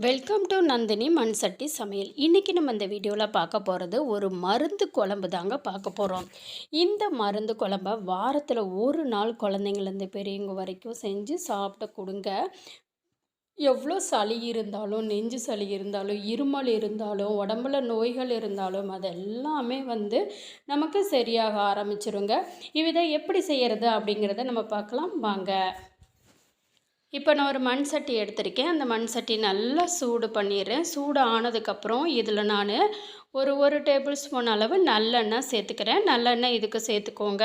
Welcome to Nandini மண் சட்டி சமையல் இன்றைக்கி நம்ம இந்த வீடியோவில் பார்க்க போகிறது ஒரு மருந்து குழம்பு தாங்க பார்க்க போகிறோம் இந்த மருந்து குழம்பை வாரத்தில் ஒரு நாள் குழந்தைங்கலேருந்து பெரியவங்க வரைக்கும் செஞ்சு சாப்பிட கொடுங்க. எவ்வளோ சளி இருந்தாலும் நெஞ்சு சளி இருந்தாலும் இருமல் இருந்தாலும் உடம்புல நோய்கள் இருந்தாலும் அதெல்லாமே வந்து நமக்கு சரியாக ஆரம்பிச்சிருங்க. இதை எப்படி செய்கிறது அப்படிங்கிறத நம்ம பார்க்கலாம். வாங்க. இப்போ நான் ஒரு மண் சட்டி எடுத்திருக்கேன். அந்த மண் சட்டி நல்லா சூடு பண்ணிடுறேன் சூடு ஆனதுக்கப்புறம் இதில் நான் ஒரு ஒரு டேபிள் ஸ்பூன் அளவு நல்லெண்ணெய் சேர்த்துக்கிறேன். நல்லெண்ணெய் இதுக்கு சேர்த்துக்கோங்க.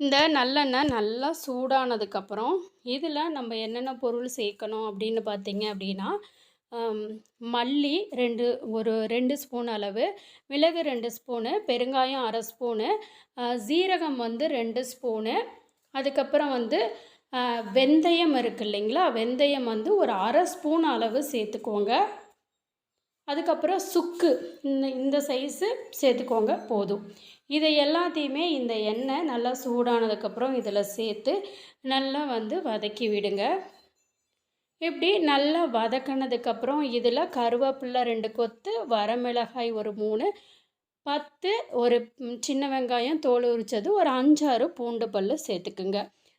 இந்த நல்லெண்ணெய் நல்லா சூடானதுக்கப்புறம் இதில் நம்ம என்னென்ன பொருள் சேர்க்கணும் அப்படின்னு பார்த்தீங்க அப்படின்னா மல்லி ரெண்டு ஒரு ரெண்டு ஸ்பூன் அளவு மிளகு ரெண்டு ஸ்பூனு பெருங்காயம் அரை ஸ்பூனு சீரகம் வந்து ரெண்டு ஸ்பூனு அதுக்கப்புறம் வந்து வெந்தயம் இருக்குது இல்லைங்களா? வெந்தயம் வந்து ஒரு அரை ஸ்பூன் அளவு சேர்த்துக்கோங்க. அதுக்கப்புறம் சுக்கு இந்த இந்த சைஸு சேர்த்துக்கோங்க போதும். இதை எல்லாத்தையுமே இந்த எண்ணெய் நல்லா சூடானதுக்கப்புறம் இதில் சேர்த்து நல்லா வந்து வதக்கி விடுங்க. இப்படி நல்லா வதக்கினதுக்கப்புறம் இதில் கருவேப்பில்லை ரெண்டு கொத்து வரமிளகாய் ஒரு மூணு பத்து ஒரு சின்ன வெங்காயம் தோல் உரித்தது ஒரு அஞ்சாறு பூண்டு பல் சேர்த்துக்குங்க.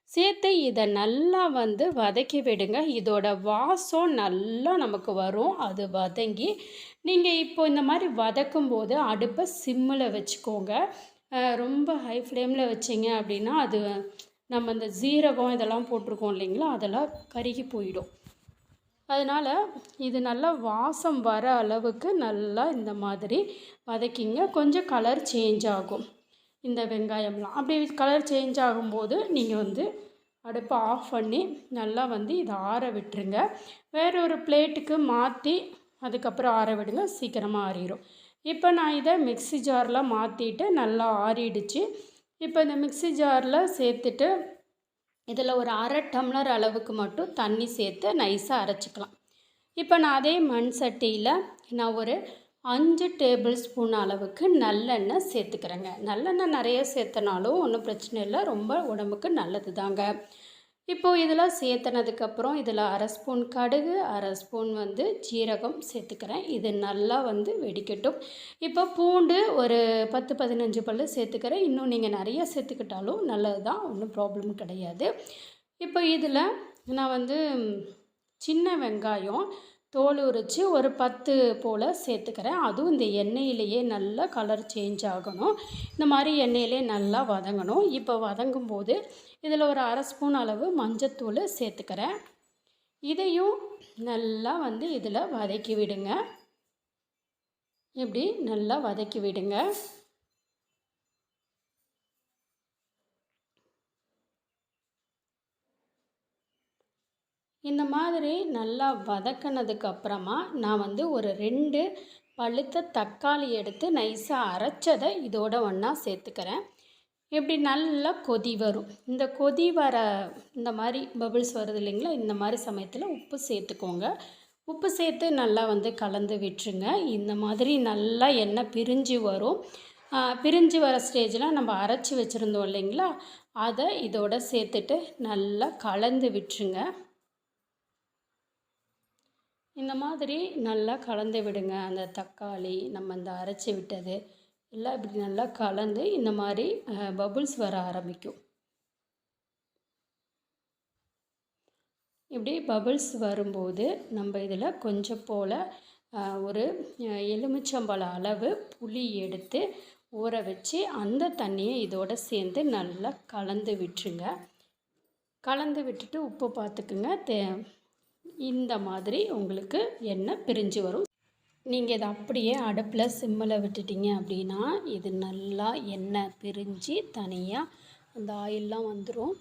சேர்த்து இதை நல்லா வந்து வதக்கி விடுங்க. இதோட வாசம் நல்லா நமக்கு வரும். அது வதங்கி நீங்கள் இப்போ இந்த மாதிரி வதக்கும் போது அடுப்பை சிம்மில் வச்சுக்கோங்க. ரொம்ப ஹை ஃப்ளேமில் வச்சிங்க அப்படின்னா அது நம்ம இந்த ஜீரகம் இதெல்லாம் போட்டிருக்கோம் இல்லைங்களா? அதெல்லாம் கருகி போயிடும். அதனால் இது நல்லா வாசம் வர அளவுக்கு நல்லா இந்த மாதிரி வதக்கிங்க. கொஞ்சம் கலர் சேஞ்ச் ஆகும். இந்த வெங்காயம்லாம். அப்படி கலர் சேஞ்ச் ஆகும்போது நீங்கள் வந்து அடுப்பை ஆஃப் பண்ணி நல்லா வந்து இதை ஆற விட்டுருங்க. வேற ஒரு பிளேட்டுக்கு மாற்றி அதுக்கப்புறம் ஆற விடுங்க. சீக்கிரமாக ஆறிடும் இப்போ நான் இதை மிக்சி ஜாரில் மாற்றிட்டு நல்லா ஆறிடுச்சு. இப்போ இந்த மிக்சி ஜாரில் சேர்த்துட்டு இதில் ஒரு அரை டம்ளர் அளவுக்கு மட்டும் தண்ணி சேர்த்து நைஸாக அரைச்சிக்கலாம். இப்போ நான் அதே மண் சட்டியில் நான் ஒரு அஞ்சு டேபிள் ஸ்பூன் அளவுக்கு நல்லெண்ணெய் சேர்த்துக்கிறேங்க. நல்லெண்ணெய் நிறைய சேர்த்தனாலும் ஒன்றும் பிரச்சனை இல்லை. ரொம்ப உடம்புக்கு நல்லது தாங்க. இப்போது இதெல்லாம் சேர்த்தனதுக்கப்புறம் இதில் அரை ஸ்பூன் கடுகு அரை ஸ்பூன் வந்து ஜீரகம் சேர்த்துக்கிறேன். இது நல்லா வந்து வெடிக்கட்டும். இப்போ பூண்டு ஒரு பத்து பதினஞ்சு பல் சேர்த்துக்கிறேன். இன்னும் நீங்கள் நிறைய சேர்த்துக்கிட்டாலும் நல்லது தான் ஒன்றும் ப்ராப்ளம் கிடையாது. இப்போ இதில் நான் வந்து சின்ன வெங்காயம் தோல் உரித்து ஒரு பத்து போல் சேர்த்துக்கிறேன். அதுவும் இந்த எண்ணெயிலேயே நல்லா கலர் சேஞ்ச் ஆகணும். இந்த மாதிரி எண்ணெயிலே நல்லா வதங்கணும். இப்போ வதங்கும் போது இதில் ஒரு அரை ஸ்பூன் அளவு மஞ்சத்தூள் சேர்த்துக்கிறேன். இதையும் நல்லா வந்து இதில் வதக்கி விடுங்க. இப்படி நல்லா வதக்கி விடுங்க. இந்த மாதிரி நல்லா வதக்கினதுக்கு அப்புறமா நான் வந்து ஒரு ரெண்டு பழுத்த தக்காளி எடுத்து நைஸாக அரைச்சதை இதோட ஒன்றா சேர்த்துக்கிறேன். இப்படி நல்லா கொதி வரும். இந்த கொதி வர இந்த மாதிரி பபிள்ஸ் வருது இல்லைங்களா? இந்த மாதிரி சமயத்தில் உப்பு சேர்த்துக்கோங்க. உப்பு சேர்த்து நல்லா வந்து கலந்து விட்டுருங்க. இந்த மாதிரி நல்லா எண்ணெய் பிரிஞ்சு வரும். பிரிஞ்சு வர ஸ்டேஜில் நம்ம அரைச்சி வச்சுருந்தோம் இல்லைங்களா? அதை இதோட சேர்த்துட்டு நல்லா கலந்து விட்டுருங்க. இந்த மாதிரி நல்லா கலந்து விடுங்க. அந்த தக்காளி நம்ம இந்த அரைச்சி விட்டது எல்லாம் இப்படி நல்லா கலந்து இந்த மாதிரி பபுள்ஸ் வர ஆரம்பிக்கும். இப்படி பபுள்ஸ் வரும்போது நம்ம இதில் கொஞ்சம் போல் ஒரு எலுமிச்சம்பழம் அளவு புளி எடுத்து ஊற வச்சு அந்த தண்ணியை இதோடு சேர்ந்து நல்லா கலந்து விட்டுருங்க. கலந்து விட்டுட்டு உப்பு பார்த்துக்குங்க தே இந்த மாதிரி உங்களுக்கு எண்ணெய் பிரிஞ்சு வரும்? நீங்கள் இதை அப்படியே அடுப்பில் சிம்மில் விட்டுட்டீங்க அப்படின்னா இது நல்லா எண்ணெய் பிரிஞ்சு தனியாக அந்த ஆயிலெலாம் வந்துடும்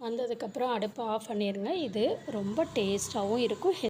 வந்ததுக்கப்புறம் அடுப்பை ஆஃப் பண்ணிடுங்க இது ரொம்ப டேஸ்ட்டாகவும் இருக்கும்.